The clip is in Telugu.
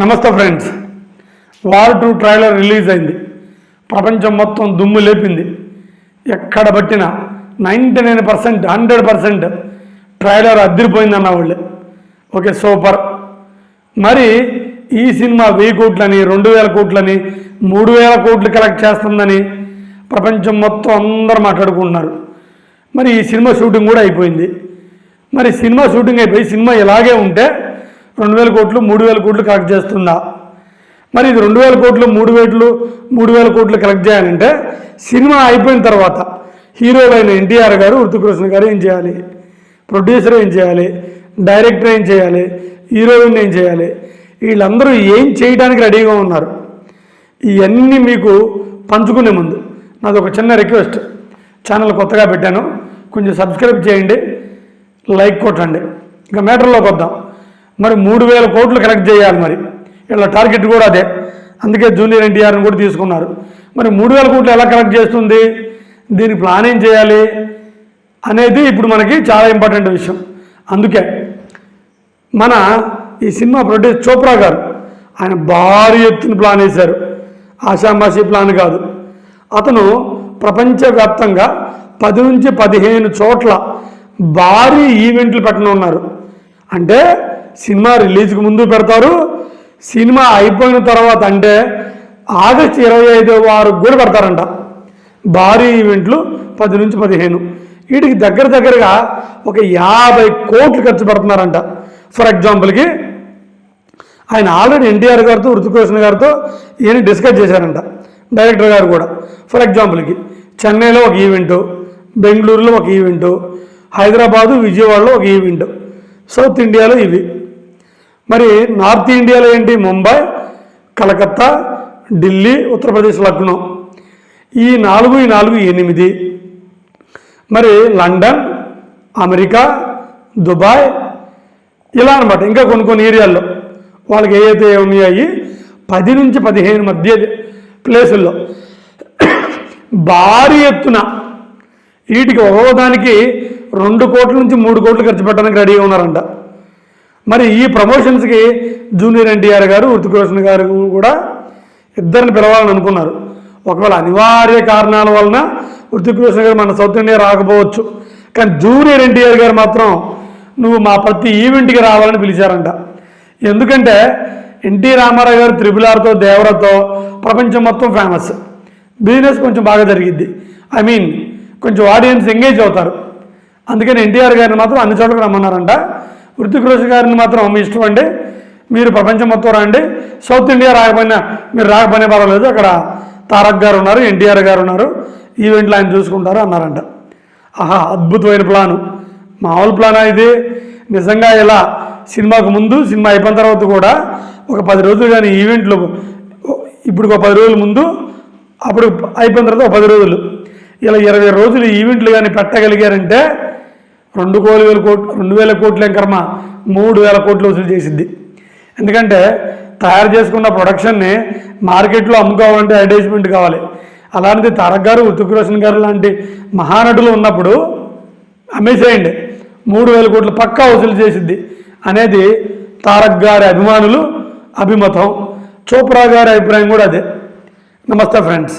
నమస్తే friends. War two trailer release అయింది. ప్రపంచం మొత్తం దుమ్ము లేపింది. ఎక్కడ పట్టినా ninety nine percent hundred percent trailer అద్దరిపోయిందన్న వాళ్ళు. Okay super. మరి ఈ సినిమా వెయ్యి కోట్లని రెండు వేల కోట్లని మూడు వేల కోట్లు కలెక్ట్ చేస్తుందని ప్రపంచం మొత్తం అందరూ మాట్లాడుకుంటున్నారు. మరి ఈ సినిమా షూటింగ్ కూడా అయిపోయింది. మరి సినిమా షూటింగ్ అయిపోయి సినిమా ఇలాగే ఉంటే రెండు వేల కోట్లు మూడు వేల కోట్లు కలెక్ట్ చేస్తుందా మరి ఇది రెండు వేల కోట్లు మూడు వేట్లు మూడు వేల కోట్లు కలెక్ట్ చేయాలంటే సినిమా అయిపోయిన తర్వాత హీరోలైన ఎన్టీఆర్ గారు ఋతుకృష్ణ గారు ఏం చేయాలి? ప్రొడ్యూసర్ ఏం చేయాలి? డైరెక్టర్ ఏం చేయాలి? హీరోయిన్ ఏం చేయాలి? వీళ్ళందరూ ఏం చేయడానికి రెడీగా ఉన్నారు? ఇవన్నీ మీకు పంచుకునే ముందు నాది ఒక చిన్న రిక్వెస్ట్. ఛానల్ కొత్తగా పెట్టాను. కొంచెం సబ్స్క్రైబ్ చేయండి. లైక్ కొట్టండి. ఇంకా మ్యాటర్లోకి వద్దాం. మరి మూడు వేల కోట్లు కలెక్ట్ చేయాలి మరి. వీళ్ళ టార్గెట్ కూడా అదే. అందుకే జూనియర్ ఎన్టీఆర్ని కూడా తీసుకున్నారు. మరి మూడు వేల కోట్లు ఎలా కలెక్ట్ చేస్తుంది? దీనికి ప్లాన్ ఏం చేయాలి? అనేది ఇప్పుడు మనకి చాలా ఇంపార్టెంట్ విషయం. అందుకే మన ఈ సినిమా ప్రొడ్యూస్ చోప్రా గారు ఆయన భారీ ఎత్తున ప్లాన్ వేశారు. ఆషామాషి ప్లాన్ కాదు. అతను ప్రపంచవ్యాప్తంగా పది నుంచి పదిహేను చోట్ల భారీ ఈవెంట్లు పెట్టనున్నారు. అంటే సినిమా రిలీజ్కి ముందు పెడతారు. సినిమా అయిపోయిన తర్వాత అంటే ఆగస్ట్ ఇరవై ఐదో వారు కూడా పెడతారంట. భారీ ఈవెంట్లు పది నుంచి పదిహేను. వీటికి దగ్గర దగ్గరగా ఒక యాభై కోట్లు ఖర్చు పెడుతున్నారంట. ఫర్ ఎగ్జాంపుల్కి ఆయన ఆల్రెడీ ఎన్టీఆర్ గారితో ఋతుకృష్ణ గారితో ఈయన డిస్కస్ చేశారంట. డైరెక్టర్ గారు కూడా. ఫర్ ఎగ్జాంపుల్కి చెన్నైలో ఒక ఈవెంట్ బెంగళూరులో ఒక ఈవెంట్ హైదరాబాదు విజయవాడలో ఒక ఈవెంట్ సౌత్ ఇండియాలో ఇవి. మరి నార్త్ ఇండియాలో ఏంటి? ముంబై కలకత్తా ఢిల్లీ ఉత్తరప్రదేశ్ లక్నో. ఈ నాలుగు ఈ నాలుగు ఎనిమిది. మరి లండన్ అమెరికా దుబాయ్ ఇలా అనమాట ఇంకా కొన్ని కొన్ని ఏరియాల్లో వాళ్ళకి ఏవైతే ఉన్నాయి పది నుంచి పదిహేను మధ్య ప్లేసుల్లో భారీ ఎత్తున వీటికి ఒక్కోదానికి రెండు కోట్ల నుంచి మూడు కోట్లు ఖర్చు పెట్టడానికి రెడీగా ఉన్నారంట. మరి ఈ ప్రమోషన్స్కి జూనియర్ ఎన్టీఆర్ గారు ఋతికృష్ణ గారు కూడా ఇద్దరిని పిలవాలని అనుకున్నారు. ఒకవేళ అనివార్య కారణాల వలన ఋతికృష్ణ గారు మన సౌత్ ఇండియా రాకపోవచ్చు. కానీ జూనియర్ ఎన్టీఆర్ గారు మాత్రం నువ్వు మా ప్రతి ఈవెంట్కి రావాలని పిలిచారంట. ఎందుకంటే ఎన్టీ రామారావు గారు త్రిబుల్ ఆర్తో దేవరతో ప్రపంచం మొత్తం ఫేమస్ బిజినెస్ కొంచెం బాగా జరిగిద్ది. ఐ మీన్ కొంచెం ఆడియన్స్ ఎంగేజ్ అవుతారు. అందుకని ఎన్టీఆర్ గారిని మాత్రం అన్ని చోట్లకి రమ్మన్నారంట. హృతిక్ రోషన్ గారిని మాత్రం మీ ఇష్టం అండి. మీరు ప్రపంచం మొత్తం రండి. సౌత్ ఇండియా రాకపోయినా మీరు రాకపోయినా పర్వాలేదు. అక్కడ తారక్ గారు ఉన్నారు ఎన్టీఆర్ గారు ఉన్నారు. ఈవెంట్లు ఆయన చూసుకుంటారు అన్నారంట. ఆహా అద్భుతమైన ప్లాను. మామూలు ప్లానా ఇది? నిజంగా ఇలా సినిమాకు ముందు సినిమా అయిపోయిన తర్వాత కూడా ఒక పది రోజులు కానీ ఈవెంట్లు ఇప్పుడు ఒక పది రోజుల ముందు అప్పుడు అయిపోయిన తర్వాత ఒక పది రోజులు. ఇలా ఇరవై రోజులు ఈవెంట్లు కానీ పెట్టగలిగారంటే రెండు కోటి వేల కోట్లు రెండు వేల కోట్ల కర్మ? మూడు వేల కోట్లు వసూలు చేసిద్ది. ఎందుకంటే తయారు చేసుకున్న ప్రొడక్షన్ని మార్కెట్లో అమ్ముకోవాలంటే అడ్వర్టైజ్మెంట్ కావాలి. అలాంటి తారక్ గారు ఉతుక్ రోషన్ గారు లాంటి మహానటులు ఉన్నప్పుడు అమ్మేసేయండి మూడు వేల కోట్లు పక్కా వసూలు చేసిద్ది. అనేది తారక్ గారి అభిమానులు అభిమతం. చోప్రా గారి అభిప్రాయం కూడా అదే. నమస్తే ఫ్రెండ్స్.